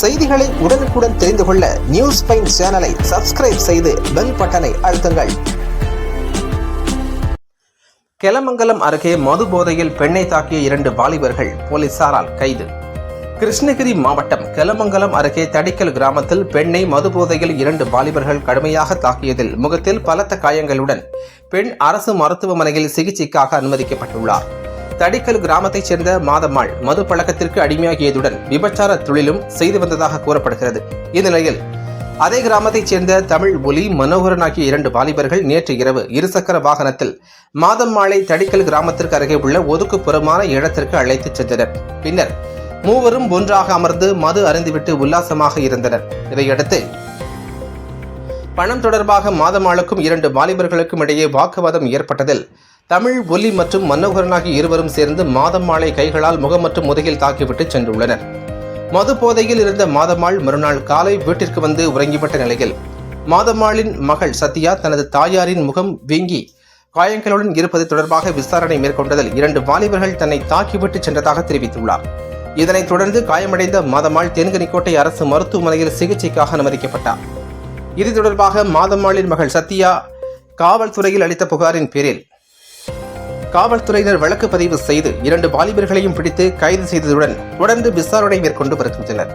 செய்திகளை உடனுக்குடன் தெரிந்து கொள்ள நியூஸ் பைன் சேனலை சப்ஸ்கிரைப் செய்து பெல் பட்டனை அழுத்துங்கள். கெலமங்கலம் அருகே மது போதையில் பெண்ணை தாக்கிய இரண்டு வாலிபர்கள் போலீசாரால் கைது. கிருஷ்ணகிரி மாவட்டம் கெலமங்கலம் அருகே தடிக்கல் கிராமத்தில் பெண்ணை மது போதையில் இரண்டு வாலிபர்கள் கடுமையாக தாக்கியதில் முகத்தில் பலத்த காயங்களுடன் பெண் அரசு மருத்துவமனையில் சிகிச்சைக்காக அனுமதிக்கப்பட்டுள்ளார். தடிக்கல் கிராமத்தைச் சேர்ந்த மாதம்மாள் மது பழக்கத்திற்கு அடிமையாகியதுடன் விபச்சார தொழிலும் செய்து வந்ததாக கூறப்படுகிறது. இந்நிலையில் அதே கிராமத்தைச் சேர்ந்த தமிழ் ஒலி மனோகரன் ஆகிய இரண்டு வாலிபர்கள் நேற்று இரவு இருசக்கர வாகனத்தில் மாதம்மாளை தடிக்கல் கிராமத்திற்கு அருகே உள்ள ஒதுக்குப்புறமான இடத்திற்கு அழைத்துச் சென்றனர். பின்னர் மூவரும் ஒன்றாக அமர்ந்து மது அருந்திவிட்டு உல்லாசமாக இருந்தனர். இதையடுத்து பணம் தொடர்பாக மாதமாளுக்கும் இரண்டு வாலிபர்களுக்கும் இடையே வாக்குவாதம் ஏற்பட்டதில் தமிழ் ஒலி மற்றும் மன்னோகரன் ஆகிய இருவரும் சேர்ந்து மாதம்மாளை கைகளால் முகம் மற்றும் முதுகில் தாக்கிவிட்டு சென்றுள்ளனர். மது போதையில் இருந்த மாதம்மாள் மறுநாள் காலை வீட்டிற்கு வந்து உறங்கிவிட்ட நிலையில் மாதம்மாளின் மகள் சத்யா தனது தாயாரின் முகம் வீங்கி காயங்களுடன் இருப்பது தொடர்பாக விசாரணை மேற்கொண்டதில் இரண்டு வாலிபர்கள் தன்னை தாக்கிவிட்டு சென்றதாக தெரிவித்துள்ளார். இதனைத் தொடர்ந்து காயமடைந்த மாதம்மாள் தென்கனிக்கோட்டை அரசு மருத்துவமனையில் சிகிச்சைக்காக அனுமதிக்கப்பட்டார். இது தொடர்பாக மாதம்மாளின் மகள் சத்யா காவல்துறையில் அளித்த புகாரின் பேரில் காவல்துறையினர் வழக்கு பதிவு செய்து இரண்டு வாலிபர்களையும் பிடித்து கைது செய்ததுடன் தொடர்ந்து விசாரணை மேற்கொண்டு வருகின்றனர்.